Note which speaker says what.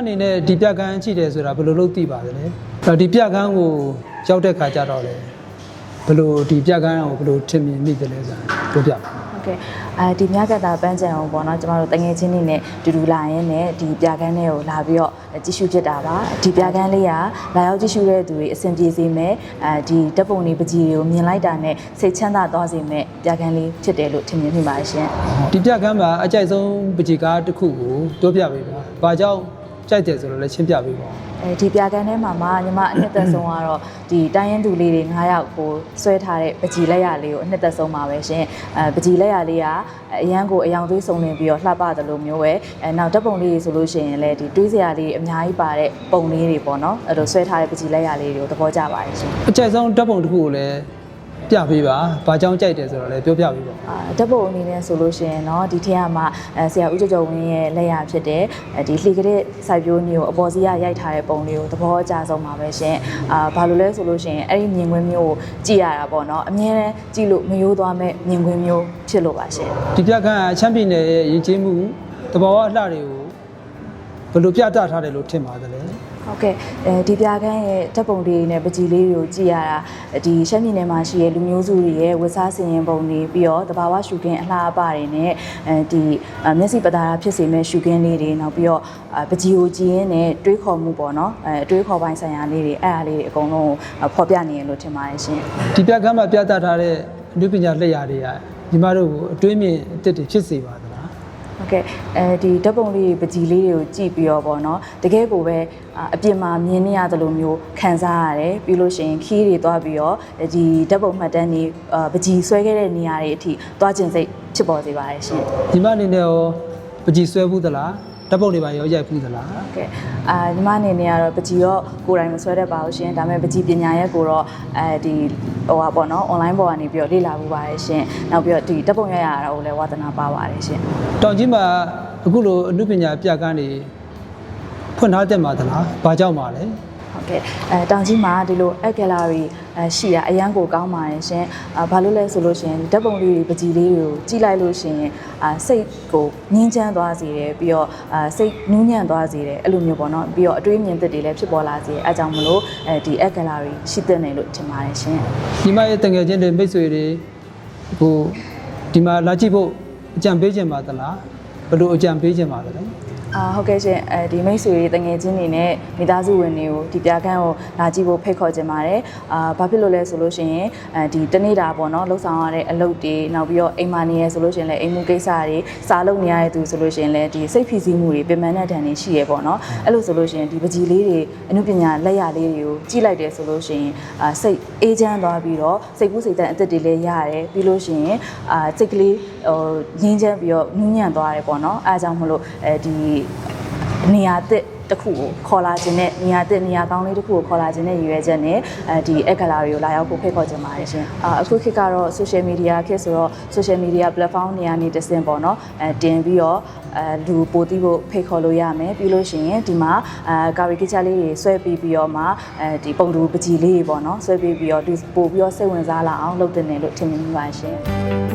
Speaker 1: အနေနဲ့ဒီပြကန်းရှိတယ်ဆိုတာဘယ်လိုလုပ်သိပါသလဲအဲ့ဒီပြကန်းကိုရောက်တဲ့ခါကျတော့လေဘယ်လိုဒီပြကန်းကိုဘယ်လိုထင်မြင်မိသလဲဆိုတာပြောပြပါ
Speaker 2: ဟုတ်ကဲ့အဲဒီမြကတာပန်းချံအောင်ပေါ့နော်ကျမတို့တငယ်ချင်းတွေနဲ့တူတူလာရင်းနဲ့ဒီပြကန်းလေးကိုလာပြီးတော့ကြည့်ရှုဖြစ်တာပါဒီပြကန်းလေးကလာရောက်ကြည့်ရှုတဲ့သူတွေအဆင်ပြေစေမယ်အဲဒီတပ်ပုံတွေပကြီးတွေကိုမြင်လိုက်တာနဲ့စိတ်ချမ်းသာသွားစေမယ်ပြကန်းလေးဖြစ်တယ်လို့ထင်မြင်မိပါတယ်ရှင်
Speaker 1: ဒီပြကန်းမှာအကြိုက်ဆုံးပကြီကားတစ်ခုကိုပြောပြပေးပါ။ဘာကြောင့် ကြိုက်တယ်ဆိုတော့လည်းရှင်းပြပေးပါဦး
Speaker 2: အဲဒီပြကန်းထဲမှာမှညီမအနှစ်သက်ဆုံးကတော့ဒီတိုင်းရင်သူလေးတွေ9ယောက်ကိုဆွဲထားတဲ့ပကြီးလက်ရလေးကိုအနှစ်သက်ဆုံးပါပဲရှင်အဲပကြီးလက်ရလေးကအရန်ကိုအယောင်သွေးစုံနေပြီးတော့လှပတယ်လို့မျိုးပဲအဲနောက်တပ်ပုံလေးတွေဆိုလို့ရှိရင်လည်းဒီတွေးစရာလေးအများကြီးပါတဲ့ပုံလေးတွေပေါ့နော်အဲ့လိုဆွဲထားတဲ့ပကြီးလက်ရလေးတွေကိုသဘောကျပါတယ်ရှင်။
Speaker 1: အကြိုက်ဆုံးဓာတ်ပုံတစ်ခုကိုလည်း ပြပေးပါ။ဘာကြောင့်ကြိုက်တယ်ဆိုတော့လည်းပြောပြပေးပါ
Speaker 2: အာဓာတ်ပုံအနေနဲ့ဆိုလို့ရှိရင်เนาะဒီထက်ကမှအဲဆရာဦးကျော်ကျော်ဝင်းရဲ့လက်ရဖြစ်တဲ့အဲဒီလှေကတဲ့စိုက်ပျိုးမျိုးအပေါ်စီးရရိုက်ထားတဲ့ပုံလေးကိုသဘောအကျဆုံးပါပဲရှင်အာဘာလို့လဲဆိုလို့ရှိရင်အဲ့ဒီမြင်ကွင်းမျိုးကိုကြည့်ရတာပေါ့เนาะအမြဲတမ်းကြည့်လို့မယိုးသွားမဲ့မြင်ကွင်းမျိုးဖြစ်လို့ပါရှင်
Speaker 1: ။ဒီပြကန်းကချမ်းပြည်နယ်ရဲ့ရည်ကြီးမှုတဘာဝအလှတွေကိုဘယ်လိုပြသထားတယ်လို့ထင်ပါသလဲ
Speaker 2: ဟုတ်ကဲ့အဲဒီပြကန်းရဲ့ဓာတ်ပုံလေးနဲ့ပကြီလေးတွေကိုကြည့်ရတာဒီရှမ်းပြည်နယ်မှာရှိတဲ့လူမျိုးစုတွေရဲ့ဝတ်စားစင်ရင်ပုံတွေပြီးတော့တဘာဝရှုခင်းအလှအပတွေနဲ့အဲဒီမျက်စိပတာရဖြစ်စေမဲ့ရှုခင်းလေးတွေနောက်ပြီးတော့ပကြီကိုကြည့်ရင်းနဲ့တွေးခေါ်မှုပေါ့နော်အဲတွေးခေါ်ပိုင်းဆိုင်ရာလေးတွေအဲ့အားလေးတွေအကုန်လုံးကိုဖော်ပြနေရလို့ထင်ပါတယ်ရှင်။
Speaker 1: ဒီပြကန်းမှာပြသထားတဲ့အနုပညာလက်ရာတွေကညီမတို့ကိုအတွေးမြင်အစ်စ်တွေဖြစ်စေပါသလား
Speaker 2: ဟုတ်ကဲ့အဲဒီဓာတ်ပုံလေးတွေပကြီလေးတွေကိုကြည့်ပြီးတော့ပေါ့နော်တကယ်ကိုပဲအာအပြင်မှာမြင်နေရတယ်လို့မျိုးခံစားရတယ်ပြီးလို့ရှိရင်ခီးတွေသွားပြီးတော့ဒီဓာတ်ပုံမှတ်တမ်းတွေအာပကြီဆွဲခဲ့တဲ့နေရာတွေအထိသွားကျင်စိတ်ဖြစ်ပေါ်စေပါတယ်ရှင်။
Speaker 1: ညီမအနေနဲ့ရောပကြီဆွဲဘူးသလား။ ဓာတ်ပုံတွေပါရောရိုက်ဘူးသလား
Speaker 2: ဟုတ်ကဲ့အာညီမအနေနဲ့ကတော့ပကြီရောကိုယ်တိုင်မဆွဲတတ်ပါဘူးရှင်ဒါပေမဲ့ပကြီပညာရဲ့ကိုတော့အဲဒီဟိုပါပေါ့နော် online ပေါ်ကနေပြီးတော့လေ့လာမှုပါတယ်ရှင်နောက်ပြီးတော့ဒီဓာတ်ပုံရရတာကိုလည်းဝါသနာပါပါတယ်ရှင်။
Speaker 1: တောင်ကြီးမှာအခုလိုအနုပညာပြကန်းတွေဖွင့်ထားတဲ့မှာသလား။ဘာကြောင့်ပါလဲ။
Speaker 2: ဟုတ်ကဲ့အဲတောင်ကြီးမှာဒီလို art gallery အဲရှိတာအရန်ကိုကောင်းပါတယ်ရှင်အာဘာလို့လဲဆိုလို့ရှရင်ဓာတ်ပုံလေးတွေပကြီးလေးတွေကိုကြည့်လိုက်လို့ရှရင်အာစိတ်ကိုငင်းချမ်းသွားစေတယ်ပြီးတော့အာစိတ်နူးညံ့သွားစေတယ်အဲ့လိုမျိုးပေါ့နော်ပြီးတော့အတွေးမြင်သစ်တွေလည်းဖြစ်ပေါ်လာစေတယ်အဲကြောင့်မလို့အဲဒီ art gallery ရှိတဲ့နယ်လို့ထင်ပါတယ်ရှင်
Speaker 1: ညီမရဲ့တငယ်ချင်းတွေမိတ်ဆွေတွေဟိုဒီမှာလာကြည့်ဖို့အကြံပေးခြင်းပါသလားဘယ်လိုအကြံပေးခြင်းပါလဲ
Speaker 2: အာဟုတ်ကဲ့ရှင်အဲဒီမိတ်ဆွေတွေတငယ်ချင်းတွေနဲ့မိသားစုဝင်တွေကိုဒီပြကန်းကိုလာကြည့်ဖို့ဖိတ်ခေါ်ချင်ပါတယ်အာဘာဖြစ်လို့လဲဆိုလို့ရှိရင်အဲဒီတနေ့တာပေါ့နော်လှုပ်ဆောင်ရတဲ့အလုပ်တွေနောက်ပြီးတော့အိမ်မာနေရဆိုလို့ရှိရင်လည်းအိမ်မှုကိစ္စတွေစားလုပ်နေရတဲ့သူဆိုလို့ရှိရင်လည်းဒီစိတ်ဖိစီးမှုတွေပြင်ပန်းတဲ့ဒဏ်တွေရှိရပေါ့နော်အဲ့လိုဆိုလို့ရှိရင်ဒီပကြီးလေးတွေအမှုပညာလက်ရလေးတွေကိုကြည့်လိုက်တယ်ဆိုလို့ရှိရင်အာစိတ်အေးချမ်းသွားပြီးတော့စိတ်ကူးစိတ်တန်အသက်တွေလည်းရတယ်ပြီးလို့ရှိရင်အာစိတ်ကလေးဟိုငင်းချမ်းပြီးတော့နူးညံ့သွားတယ်ပေါ့နော်အဲအကြောင်းမလို့အဲဒီနေရာတစ်တစ်ခုကိုခေါ်လာခြင်းနဲ့နေရာတစ်နေရာကောင်းလေးတစ်ခုကိုခေါ်လာခြင်းနဲ့ရည်ရွယ်ချက်နဲ့အဲဒီအက်ကလာတွေကိုလာရောက်ဖို့ဖိတ်ခေါ်ခြင်းပါတယ်ရှင်။အာအခုခေတ်ကတော့ social media ခေတ်ဆိုတော့ social media platform နေရာနေတစ်ဆင့်ပေါ့နော်အဲတင်ပြီးတော့အဲလူပို့တီးဖို့ဖိတ်ခေါ်လို့ရမယ်ပြီးလို့ရှိရင်ဒီမှာအဲကာရီကချာလေးတွေဆွဲပြီးပြီးတော့မှအဲဒီပုံတူပကြီးလေးတွေပေါ့နော်ဆွဲပြီးပြီးတော့ဒီပို့ပြီးတော့စိတ်ဝင်စားလာအောင်လုပ်တင်တယ်လို့ထင်မြင်မိပါတယ်ရှင်။